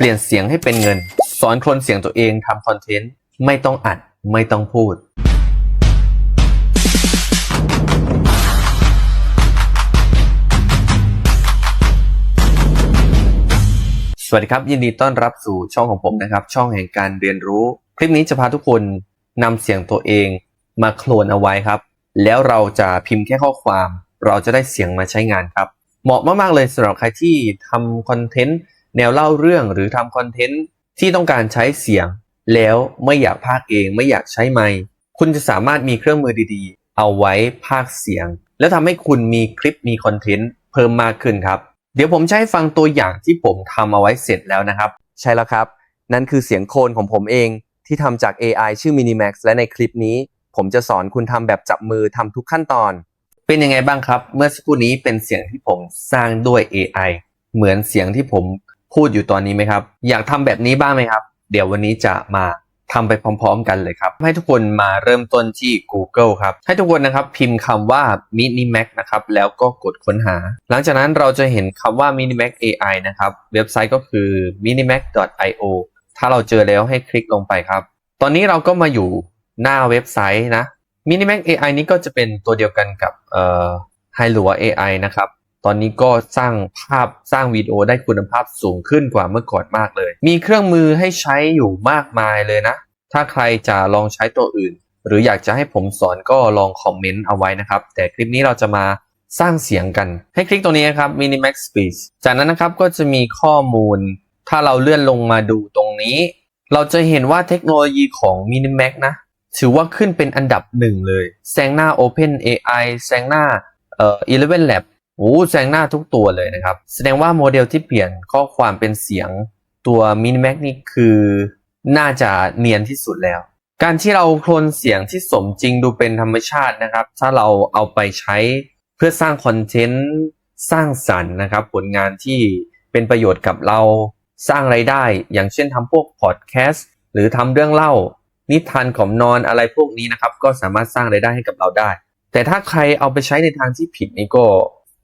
เปลี่ยนเสียงให้เป็นเงิน สอนคนเสียงตัวเองทำคอนเทนต์ไม่ต้องอัดไม่ต้องพูด สวัสดีครับ ยินดีต้อนรับสู่ช่องของผมนะครับ ช่องแห่งการเรียนรู้ คลิปนี้จะพาทุกคนนำเสียงตัวเองมาโคลนเอาไว้ครับ แล้วเราจะพิมพ์แค่ข้อความ เราจะได้เสียงมาใช้งานครับ เหมาะมากๆเลยสำหรับใครที่ทำคอนเทนต์ แนวเล่าเรื่องหรือทำคอนเทนต์ที่ต้องการใช้เสียง แล้วไม่อยากพากเองไม่อยากใช้ไมค์คุณจะสามารถมีเครื่องมือดีๆ เอาไว้พากเสียง แล้วทำให้คุณมีคลิปมีคอนเทนต์เพิ่มมากขึ้นครับ เดี๋ยวผมให้ฟังตัวอย่างที่ผมทำเอาไว้เสร็จแล้วนะครับ ใช่แล้วครับ นั่นคือเสียงโคลนของผมเองที่ทำจาก AI ชื่อ Minimax และในคลิปนี้ ผมจะสอนคุณทำแบบจับมือทำทุกขั้นตอน เป็นยังไงบ้างครับ เมื่อสักครู่นี้เป็นเสียงที่ผมสร้างด้วย AI เหมือนเสียงที่ผม พูดอยู่ตอนนี้ไหมครับ อยากทำแบบนี้บ้างไหมครับ เดี๋ยววันนี้จะมาทำไปพร้อม ๆ กันเลยครับ ให้ทุกคนมาเริ่มต้นที่ Google ครับ ให้ทุกคนนะครับพิมพ์คำว่า Minimax นะครับ แล้วก็กดค้นหา หลังจากนั้นเราจะเห็นคำว่า Minimax AI นะครับ เว็บไซต์ก็คือ minimax.io ถ้าเราเจอแล้วให้คลิกลงไปครับ ตอนนี้เราก็มาอยู่หน้าเว็บไซต์นะ Minimax AI นี้ก็จะเป็นตัวเดียวกันกับเอ่อ h i l u a AI นะครับ ตอนนี้ก็สร้างภาพสร้างวิดีโอได้คุณภาพสูงขึ้นกว่าเมื่อก่อนมากเลย มีเครื่องมือให้ใช้อยู่มากมายเลยนะ ถ้าใครจะลองใช้ตัวอื่น หรืออยากจะให้ผมสอนก็ลองคอมเมนต์เอาไว้นะครับ แต่คลิปนี้เราจะมาสร้างเสียงกัน ให้คลิกตรงนี้นะครับ Minimax Speech จากนั้นนะครับก็จะมีข้อมูล ถ้าเราเลื่อนลงมาดูตรงนี้ เราจะเห็นว่าเทคโนโลยีของ Minimax นะ ถือว่าขึ้นเป็นอันดับหนึ่งเลย แซงหน้า Open AI แซงหน้าเอ่อ11 Lab โอ้แซงหน้าทุกตัวเลยนะครับ แสดงว่าโมเดลที่เปลี่ยนข้อความเป็นเสียงตัว Minimax นี่คือน่าจะเนียนที่สุดแล้ว การที่เราโคลนเสียงที่สมจริงดูเป็นธรรมชาตินะครับ ถ้าเราเอาไปใช้เพื่อสร้างคอนเทนต์สร้างสรรค์นะครับ ผลงานที่เป็นประโยชน์กับเราสร้างไรายได้ อย่างเช่นทำพวกพอดแคสต์หรือทำเรื่องเล่า นิทานขอมนอนอะไรพวกนี้นะครับ ก็สามารถสร้างไรายได้ให้กับเราได้ แต่ถ้าใครเอาไปใช้ในทางที่ผิดนี่ก็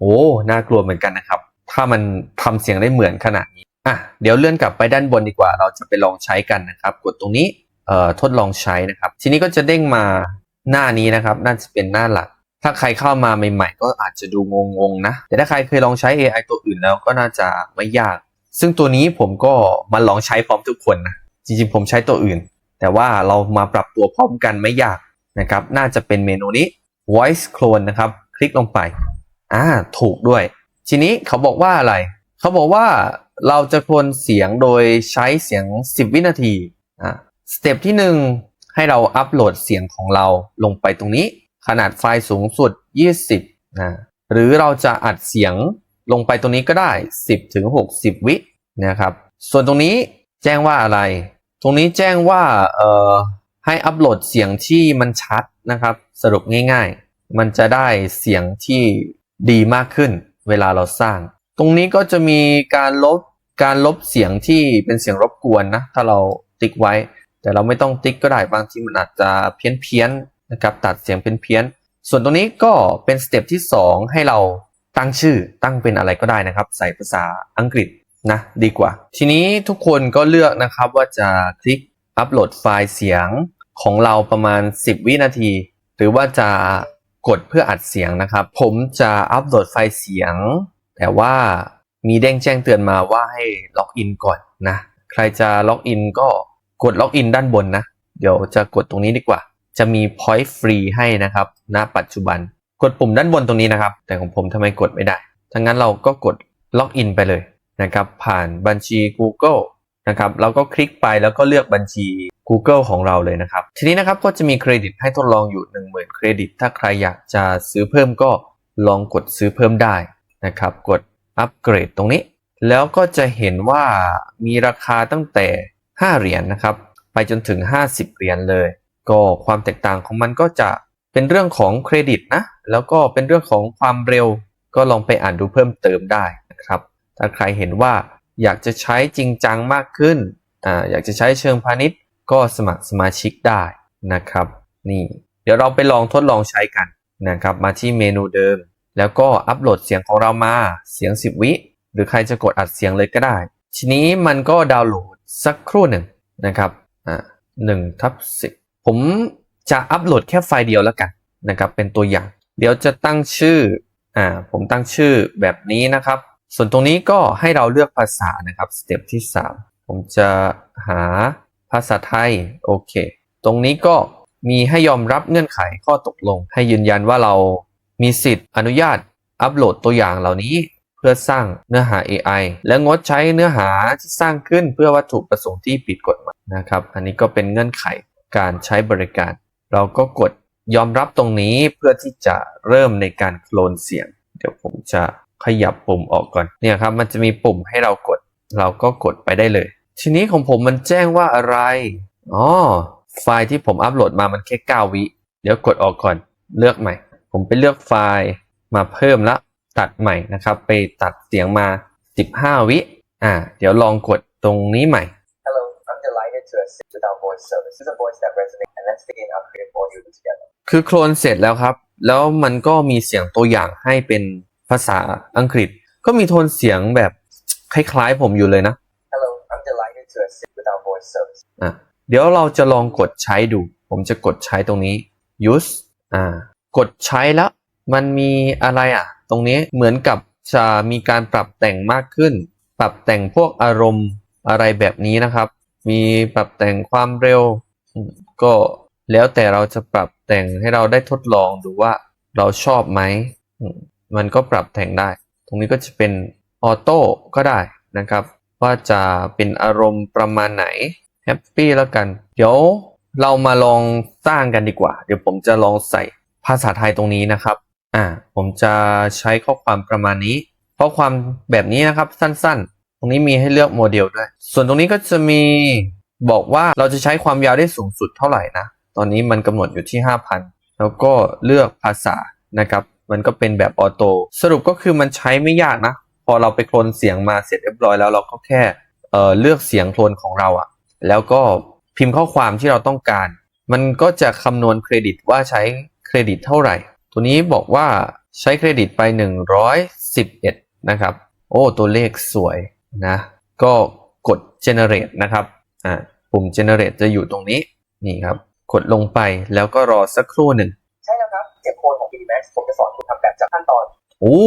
อ้ น่ากลัวเหมือนกันนะครับ ถ้ามันทำเสียงได้เหมือนขนาดนี้อะเดี๋ยวเลื่อนกลับไปด้านบนดีกว่า เราจะไปลองใช้กันนะครับ กดตรงนี้เอ่อทดลองใช้นะครับ ทีนี้ก็จะเด้งมาหน้านี้นะครับ น่าจะเป็นหน้าหลัก ถ้าใครเข้ามาใหม่ ๆ ก็อาจจะดูงงๆนะ แต่ถ้าใครเคยลองใช้ AI ตัวอื่นแล้วก็น่าจะไม่ยาก ซึ่งตัวนี้ผมก็มาลองใช้พร้อมทุกคนนะ จริงๆผมใช้ตัวอื่น แต่ว่าเรามาปรับตัวพร้อมกันไม่ยากนะครับ น่าจะเป็นเมนูนี้ voice clone นะครับ คลิกลงไป อ่าถูกด้วย ทีนี้เขาบอกว่าอะไร เขาบอกว่าเราจะโคลนเสียงโดยใช้เสียง 10 วินาทีอ่าสเต็ปที่ 1 ให้เราอัปโหลดเสียงของเราลงไปตรงนี้ ขนาดไฟล์สูงสุด 20นะหรือเราจะอัดเสียงลงไปตรงนี้ก็ได้ 10ถึง60 วินะครับ ส่วนตรงนี้แจ้งว่าอะไร ตรงนี้แจ้งว่าเอ่อให้อัปโหลดเสียงที่มันชัดนะครับ สรุปง่ายๆ มันจะได้เสียงที่ ดีมากขึ้น เวลาเราสร้าง ตรงนี้ก็จะมีการลบการลบเสียงที่เป็นเสียงรบกวนนะ ถ้าเราติ๊กไว้ แต่เราไม่ต้องติ๊กก็ได้บางทีมันอาจจะเพี้ยนเพี้ยนๆนะครับตัดเสียงเป็นเพี้ยนส่วนตรงนี้ก็เป็นสเต็ปที่ 2 ให้เราตั้งชื่อตั้งเป็นอะไรก็ได้นะครับ ใส่ภาษาอังกฤษนะดีกว่า ทีนี้ทุกคนก็เลือกนะครับว่าจะคลิกอัปโหลดไฟล์เสียงของเราประมาณ 10 วินาที หรือว่าจะ กดเพื่ออัดเสียงนะครับ ผมจะอัปโหลดไฟล์เสียง แต่ว่ามีเด้งแจ้งเตือนมาว่าให้ล็อกอินก่อนนะ ใครจะล็อกอินก็กดล็อกอินด้านบนนะ เดี๋ยวจะกดตรงนี้ดีกว่า จะมี point ฟรีให้นะครับณปัจจุบัน กดปุ่มด้านบนตรงนี้นะครับ แต่ของผมทำไมกดไม่ได้ทั้งนั้นเราก็กดล็อกอินไปเลยนะครับ ผ่านบัญชี Google นะครับ เราก็คลิกไปแล้วก็เลือกบัญชี Google ของเราเลยนะครับ ทีนี้นะครับก็จะมีเครดิตให้ทดลองอยู่ 10,000 เครดิต ถ้าใครอยากจะซื้อเพิ่มก็ลองกดซื้อเพิ่มได้นะครับ กดอัปเกรดตรงนี้ แล้วก็จะเห็นว่ามีราคาตั้งแต่ 5 เหรียญนนะครับ ไปจนถึง 50 เหรียญเลย ก็ความแตกต่างของมันก็จะเป็นเรื่องของเครดิตนะ แล้วก็เป็นเรื่องของความเร็ว ก็ลองไปอ่านดูเพิ่มเติมได้นะครับ ถ้าใครเห็นว่าอยากจะใช้จริงจังมากขึ้นอ่าอยากจะใช้เชิงพาณิชย์ ก็สมัครสมาชิกได้นะครับ นี่ เดี๋ยวเราไปลองทดลองใช้กันนะครับ มาที่เมนูเดิม แล้วก็อัปโหลดเสียงของเรามาเสียง 10 วิ หรือใครจะกดอัดเสียงเลยก็ได้ ทีนี้มันก็ดาวน์โหลดสักครู่หนึ่งนะครับอ่าหนึ่งทับสิบผมจะอัปโหลดแค่ไฟล์เดียวแล้วกันนะครับ เป็นตัวอย่าง เดี๋ยวจะตั้งชื่ออ่าผมตั้งชื่อแบบนี้นะครับ ส่วนตรงนี้ก็ให้เราเลือกภาษานะครับสเต็ปที่ 3 ผมจะหา ภาษาไทย โอเค ตรงนี้ก็มีให้ยอมรับเงื่อนไขข้อตกลง ให้ยืนยันว่าเรามีสิทธิ์อนุญาตอัปโหลดตัวอย่างเหล่านี้ เพื่อสร้างเนื้อหา AI และงดใช้เนื้อหาที่สร้างขึ้นเพื่อวัตถุประสงค์ที่ผิดกฎหมายนะครับ อันนี้ก็เป็นเงื่อนไขการใช้บริการ เราก็กดยอมรับตรงนี้เพื่อที่จะเริ่มในการโคลนเสียง เดี๋ยวผมจะขยับปุ่มออกก่อนเนี่ยครับมันจะมีปุ่มให้เรากด เราก็กดไปได้เลย ทีนี้ของผมมันแจ้งว่าอะไร อ๋อ ไฟล์ที่ผมอัปโหลดมามันแค่9วิ เดี๋ยวกดออกก่อน เลือกใหม่ ผมไปเลือกไฟล์มาเพิ่มแล้วตัดใหม่นะครับ ไปตัดเสียงมา 15 วิ อ่า เดี๋ยวลองกดตรงนี้ใหม่ Hello, I'm delighted to assist with our voice service. This is a voice that resonates, and let's begin our creative audio together. คือโคลนเสร็จแล้วครับ แล้วมันก็มีเสียงตัวอย่างให้เป็นภาษาอังกฤษ ก็มีโทนเสียงแบบคล้ายๆผมอยู่เลยนะ Hello, I'm to a seat with our voice service. อะเดี๋ยวเราจะลองกดใช้ดู ผมจะกดใช้ตรงนี้ use อ่ากดใช้แล้ว มันมีอะไรอะ ตรงนี้เหมือนกับจะมีการปรับแต่งมากขึ้น ปรับแต่งพวกอารมณ์อะไรแบบนี้นะครับ มีปรับแต่งความเร็ว ก็แล้วแต่เราจะปรับแต่งให้เราได้ทดลองดูว่าเราชอบไหม มันก็ปรับแต่งได้ ตรงนี้ก็จะเป็นออโต้ก็ได้นะครับ ว่าจะเป็นอารมณ์ประมาณไหนแฮปปี้แล้วกัน เดี๋ยวเรามาลองสร้างกันดีกว่า เดี๋ยวผมจะลองใส่ภาษาไทยตรงนี้นะครับอ่าผมจะใช้ข้อความประมาณนี้ ข้อความแบบนี้นะครับสั้นๆ ตรงนี้มีให้เลือกโมเดลด้วย ส่วนตรงนี้ก็จะมีบอกว่าเราจะใช้ความยาวได้สูงสุดเท่าไหร่นะตอนนี้มันกำหนดอยู่ที่ 5,000 แล้วก็เลือกภาษานะครับ มันก็เป็นแบบออโต้สรุปก็คือมันใช้ไม่ยากนะ พอเราไปโคลนเสียงมาเสร็จเรียบร้อยแล้วเราก็แค่เอ่อเลือกเสียงโคลนของเราอะแล้วก็พิมพ์ข้อความที่เราต้องการ มันก็จะคำนวณเครดิตว่าใช้เครดิตเท่าไหร่ ตัวนี้บอกว่าใช้เครดิตไป 111 นะครับ โอ้ ตัวเลขสวยนะ ก็กด generate นะครับ อ่า ปุ่ม generate จะอยู่ตรงนี้ นี่ครับ กดลงไปแล้วก็รอสักครู่หนึ่ง ใช่แล้วครับเก็บโค้ดของ PDMax ผมจะสอนคุณทำแบบจากขั้นตอน โอ้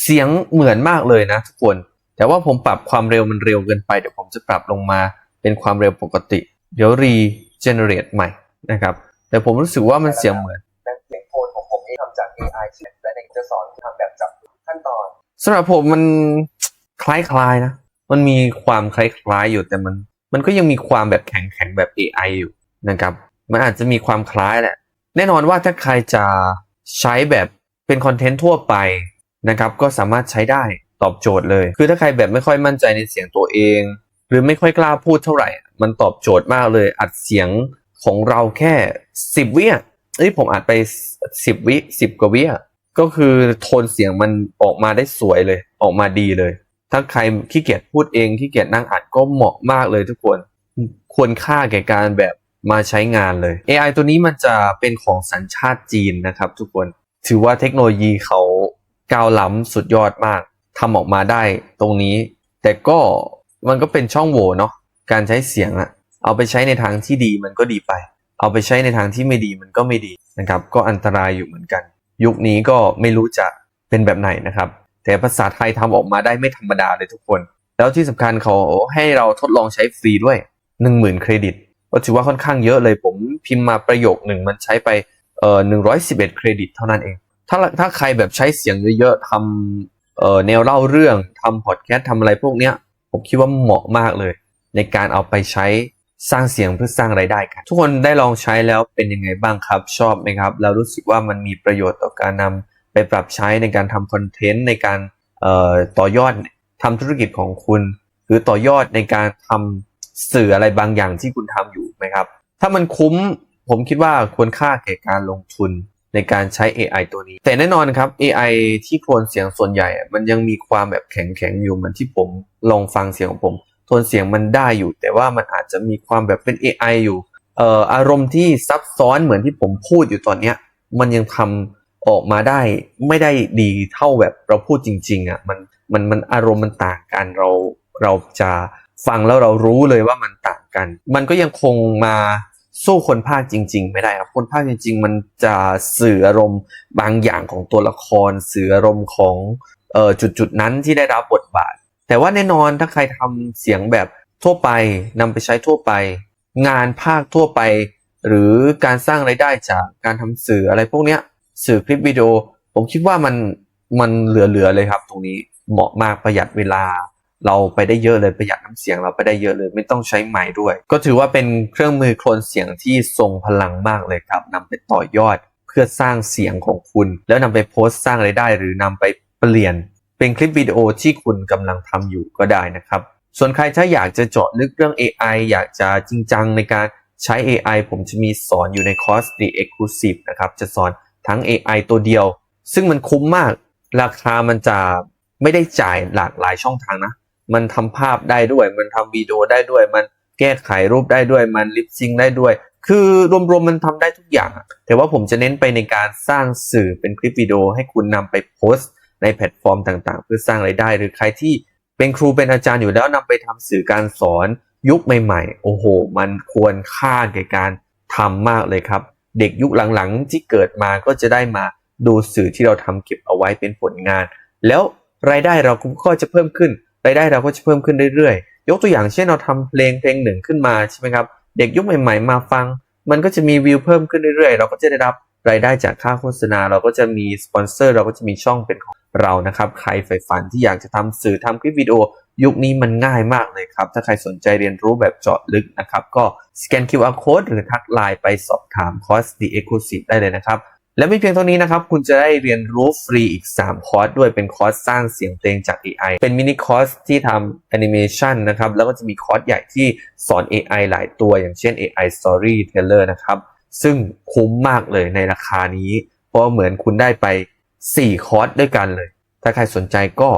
เสียงเหมือนมากเลยนะทุกคน แต่ว่าผมปรับความเร็วมันเร็วเกินไป เดี๋ยวผมจะปรับลงมาเป็นความเร็วปกติ เดี๋ยว regenerate ใหม่นะครับ แต่ผมรู้สึกว่ามันเสียงเหมือนและเสียงโค้ดของผมที่ทำจาก AI และในจะสอนคุณทำแบบจากขั้นตอนสำหรับผมมันคล้ายๆนะ มันมีความคล้ายๆอยู่แต่มัน มันก็ยังมีความแบบแข็งๆแบบ AI อยู่นะครับ มันอาจจะมีความคล้ายแหละ แน่นอนว่าถ้าใครจะใช้แบบเป็นคอนเทนต์ทั่วไป นะครับก็สามารถใช้ได้ตอบโจทย์เลย คือถ้าใครแบบไม่ค่อยมั่นใจในเสียงตัวเอง หรือไม่ค่อยกล้าพูดเท่าไหร่ มันตอบโจทย์มากเลย อัดเสียงของเราแค่ 10 วิอะเอ้ยผมอัดไป 10 วิ 10 กว่าวิอะก็คือโทนเสียงมันออกมาได้สวยเลย ออกมาดีเลย ถ้าใครขี้เกียจพูดเองขี้เกียจนั่งอัดก็เหมาะมากเลยทุกคนควรค่าแก่การแบบมาใช้งานเลย AI ตัวนี้มันจะเป็นของสัญชาติจีนนะครับทุกคน ถือว่าเทคโนโลยีเขา ก้าวล้ำสุดยอดมากทำออกมาได้ตรงนี้ แต่ก็มันก็เป็นช่องโหว่เนาะการใช้เสียงอะเอาไปใช้ในทางที่ดีมันก็ดีไป เอาไปใช้ในทางที่ไม่ดีมันก็ไม่ดีนะครับ ก็อันตรายอยู่เหมือนกัน ยุคนี้ก็ไม่รู้จะเป็นแบบไหนนะครับ แต่ภาษาไทยทำออกมาได้ไม่ธรรมดาเลยทุกคน แล้วที่สำคัญเขาให้เราทดลองใช้ฟรีด้วย 10,000 เครดิตก็ถือว่าค่อนข้างเยอะเลยผมพิมพ์มาประโยคหนึ่งมันใช้ไปเอ่อ111 เครดิตเท่านั้นเอง ถ้าถ้าใครแบบใช้เสียงเยอะๆทำเอ่อแนวเล่าเรื่องทำพอดแคสต์ทำอะไรพวกเนี้ย ผมคิดว่าเหมาะมากเลย ในการเอาไปใช้สร้างเสียงเพื่อสร้างไรายได้กัน ทุกคนได้ลองใช้แล้วเป็นยังไงบ้างครับชอบไหมครับแล้วรู้สึกว่ามันมีประโยชน์ต่อการนำไปปรับใช้ในการทำคอนเทนต์ในการเอ่อต่อยอดทำธุรกิจของคุณ หรือต่อยอดในการทำสื่ออะไรบางอย่างที่คุณทำอยู่ไหมครับ ถ้ามันคุ้มผมคิดว่าควรค่าแก่การลงทุน ในการใช้ AI ตัวนี้ แต่แน่นอนครับ AI ที่โคลนเสียงส่วนใหญ่อะมันยังมีความแบบแข็งๆอยู่เหมือนที่ผมลองฟังเสียงของผมโทนเสียงมันได้อยู่ แต่ว่ามันอาจจะมีความแบบเป็น AI อยู่เอ่ออารมณ์ที่ซับซ้อนเหมือนที่ผมพูดอยู่ตอนเนี้ยมันยังทำออกมาได้ไม่ได้ดีเท่าแบบเราพูดจริงๆอะมันมันมันอารมณ์มันต่างกันเราเราจะฟังแล้วเรารู้เลยว่ามันต่างกัน มันก็ยังคงมา สู้คนภาคจริง ๆ ไม่ได้ครับ คนภาคจริง ๆ มันจะสื่ออารมณ์บางอย่างของตัวละคร สื่ออารมณ์ของเอ่อจุดๆนั้นที่ได้รับบทบาท แต่ว่าแน่นอนถ้าใครทำเสียงแบบทั่วไปนำไปใช้ทั่วไป งานภาคทั่วไป หรือการสร้างไรายได้จากการทำสื่ออะไรพวกเนี้ยสื่อคลิปวิดีโอ ผมคิดว่ามันมันเหลือๆเลยครับ ตรงนี้เหมาะมากประหยัดเวลา เราไปได้เยอะเลยประหยัดน้ำเสียงเราไปได้เยอะเลย ไม่ต้องใช้ไม้ด้วย ก็ถือว่าเป็นเครื่องมือโคลนเสียงที่ทรงพลังมากเลยครับนำไปต่อยอดเพื่อสร้างเสียงของคุณ แล้วนำไปโพสต์สร้างไรายได้ หรือนำไปเปลี่ยน เป็นคลิปวิดีโอที่คุณกำลังทำอยู่ก็ได้นะครับ ส่วนใครถ้าอยากจะเจาะลึกเรื่อง AI อยากจะจริงจังในการใช้ AI ผมจะมีสอนอยู่ในคอร์ส The Exclusive นะครับจะสอนทั้ง AI ตัวเดียว ซึ่งมันคุ้มมาก ราคามันจะไม่ได้จ่ายหลากหลายช่องทางนะ มันทำภาพได้ด้วย มันทำวิดีโอได้ด้วย มันแก้ไขรูปได้ด้วย มันลิปซิงได้ด้วย คือรวมๆมันทำได้ทุกอย่าง แต่ว่าผมจะเน้นไปในการสร้างสื่อเป็นคลิปวิดีโอให้คุณนำไปโพสต์ในแพลตฟอร์มต่างๆ เพื่อสร้างไรายได้ หรือใครที่เป็นครูเป็นอาจารย์อยู่แล้วนำไปทำสื่อการสอนยุคใหม่ๆ โอ้โห มันควรค่าแก่การทำมากเลยครับ เด็กยุคหลังๆ ที่เกิดมาก็จะได้มาดูสื่อที่เราทำเก็บเอาไว้เป็นผลงาน แล้วรายได้เราก็จะเพิ่มขึ้น รายได้เราก็จะเพิ่มขึ้นเรื่อยๆ ยกตัวอย่างเช่นเราทำเพลงเพลงหนึ่งขึ้นมาใช่ไหมครับ เด็กยุคใหม่ๆ มาฟัง มันก็จะมีวิวเพิ่มขึ้นเรื่อยๆ เราก็จะได้รับรายได้จากค่าโฆษณา เราก็จะมีสปอนเซอร์ เราก็จะมีช่องเป็นของเรานะครับ ใครใฝ่ฝันที่อยากจะทำสื่อทำคลิปวิดีโอ ยุคนี้มันง่ายมากเลยครับ ถ้าใครสนใจเรียนรู้แบบเจาะลึกนะครับ ก็สแกน QR code หรือทักไลน์ไปสอบถามคอร์ส The Exclusive ได้เลยนะครับ และไม่เพียงเท่านี้นะครับ คุณจะได้เรียนรู้ฟรีอีก 3 คอร์สด้วยเป็นคอร์สสร้างเสียงเพลงจาก AI เป็นมินิคอร์สที่ทำแอนิเมชันนะครับ แล้วก็จะมีคอร์สใหญ่ที่สอน AI หลายตัวอย่างเช่น AI Storyteller นะครับ ซึ่งคุ้มมากเลยในราคานี้ เพราะเหมือนคุณได้ไป 4 คอร์สด้วยกันเลย ถ้าใครสนใจก็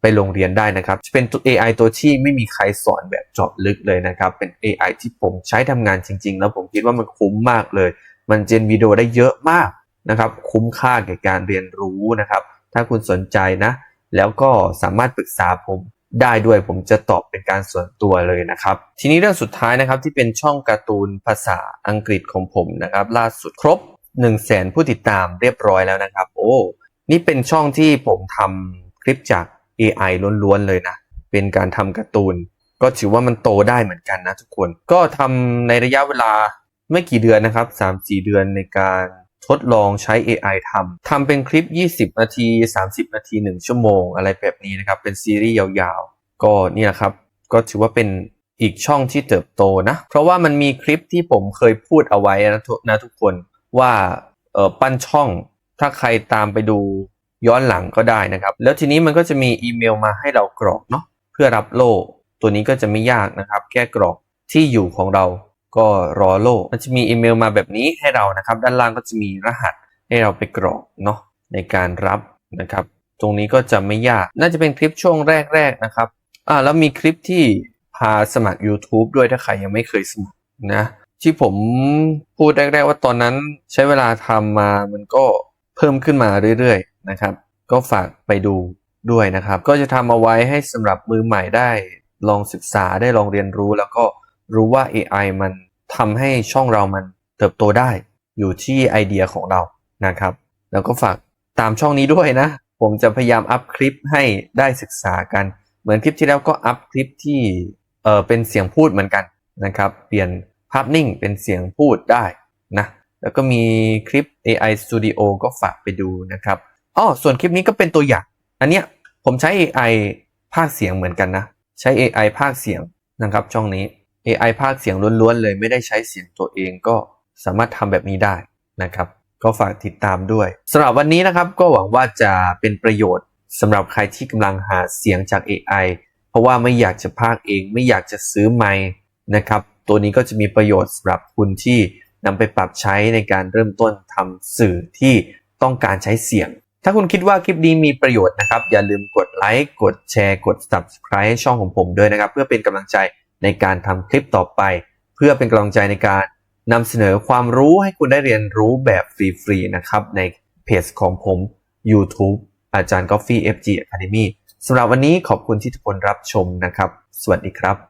ไปลงเรียนได้นะครับ จะเป็นตัว AI ตัวที่ไม่มีใครสอนแบบเจาะลึกเลยนะครับ เป็น AI ที่ผมใช้ทำงานจริง ๆ แล้วผมคิดว่ามันคุ้มมากเลย มันเจนวิดีโอได้เยอะมาก นะครับ คุ้มค่าแก่การเรียนรู้นะครับ ถ้าคุณสนใจนะ แล้วก็สามารถปรึกษาผมได้ด้วยผมจะตอบเป็นการส่วนตัวเลยนะครับ ทีนี้เรื่องสุดท้ายนะครับที่เป็นช่องการ์ตูนภาษาอังกฤษของผมนะครับ ล่าสุดครบ 1 0 0 0 0แสนผู้ติดตามเรียบร้อยแล้วนะครับ โอ้นี่เป็นช่องที่ผมทำคลิปจาก AI ล้วนๆเลยนะ เป็นการทำการ์ตูน ก็ถือว่ามันโตได้เหมือนกันนะทุกคน ก็ทำในระยะเวลาไม่กี่เดือนนะครับ 3-4 เดือนในการ ทดลองใช้ AI ทำ ทำเป็นคลิป 20 นาที 30 นาที 1 ชั่วโมง อะไรแบบนี้นะครับ เป็นซีรีส์ยาวๆ ก็เนี่ยครับ ก็ถือว่าเป็นอีกช่องที่เติบโตนะ เพราะว่ามันมีคลิปที่ผมเคยพูดเอาไว้นะทุกนะทุกคนว่าเออปั้นช่อง ถ้าใครตามไปดูย้อนหลังก็ได้นะครับ แล้วทีนี้มันก็จะมีอีเมลมาให้เรากรอกเนาะเพื่อรับโล่ตัวนี้ก็จะไม่ยากนะครับแค่กรอกที่อยู่ของเรา ก็รอโล่มันจะมีอีเมลมาแบบนี้ให้เรานะครับ ด้านล่างก็จะมีรหัสให้เราไปกรอกเนาะในการรับนะครับ ตรงนี้ก็จะไม่ยาก น่าจะเป็นคลิปช่วงแรกๆนะครับอ่าแล้วมีคลิปที่พาสมัคร YouTube ด้วยถ้าใครยังไม่เคยสมัครนะ ที่ผมพูดแรกๆว่าตอนนั้นใช้เวลาทำมามันก็เพิ่มขึ้นมาเรื่อยๆนะครับ ก็ฝากไปดูด้วยนะครับ ก็จะทำเอาไว้ให้สำหรับมือใหม่ได้ลองศึกษาได้ลองเรียนรู้แล้วก็ รู้ว่า AI มันทำให้ช่องเรามันเติบโตได้ อยู่ที่ไอเดียของเรานะครับ แล้วก็ฝากตามช่องนี้ด้วยนะ ผมจะพยายามอัพคลิปให้ได้ศึกษากัน เหมือนคลิปที่แล้วก็อัพคลิปที่เออเป็นเสียงพูดเหมือนกันนะครับ เปลี่ยนภาพนิ่งเป็นเสียงพูดได้นะ แล้วก็มีคลิป AI Studio ก็ฝากไปดูนะครับอ๋อส่วนคลิปนี้ก็เป็นตัวอย่าง อันเนี้ยผมใช้ AI ภาคเสียงเหมือนกันนะ ใช้ AI ภาคเสียงนะครับช่องนี้ AI ภาคเสียงล้วนๆเลยไม่ได้ใช้เสียงตัวเองก็สามารถทำแบบนี้ได้นะครับ ก็ฝากติดตามด้วยสำหรับวันนี้นะครับก็หวังว่าจะเป็นประโยชน์สำหรับใครที่กำลังหาเสียงจาก AI เพราะว่าไม่อยากจะพากเอง ไม่อยากจะซื้อไมค์นะครับ ตัวนี้ก็จะมีประโยชน์สำหรับคุณที่นำไปปรับใช้ในการเริ่มต้นทำสื่อที่ต้องการใช้เสียง ถ้าคุณคิดว่าคลิปนี้มีประโยชน์นะครับ อย่าลืมกดไลค์กดแชร์กด subscribe ให้ช่องของผมด้วยนะครับ เพื่อเป็นกำลังใจ ในการทำคลิปต่อไป เพื่อเป็นกำลังใจในการนำเสนอความรู้ให้คุณได้เรียนรู้แบบฟรีๆนะครับ ในเพจของผม YouTube อาจารย์กอฟฟี่ FG Academy สำหรับวันนี้ขอบคุณที่ทุกคนรับชมนะครับ สวัสดีครับ